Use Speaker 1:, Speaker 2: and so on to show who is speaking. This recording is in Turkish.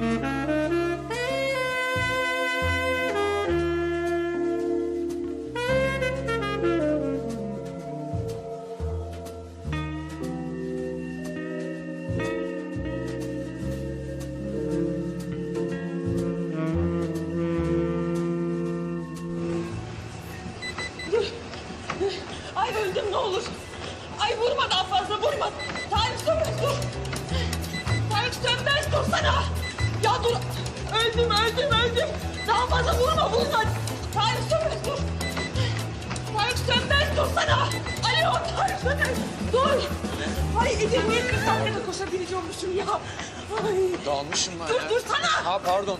Speaker 1: Ay öldüm ne olur. Ay vurma da Öldüm öldüm öldüm. Daha fazla vurma vurma. Tarık Sönmez dur. Tarık Sönmez dursana. Alo Tarık Sönmez dur. Ay Edirne'ye 40 dakikada koşabiliyormuşum ya. Ay.
Speaker 2: Dalmışım ben
Speaker 1: Dur
Speaker 2: ya.
Speaker 1: dursana.
Speaker 2: Ha pardon.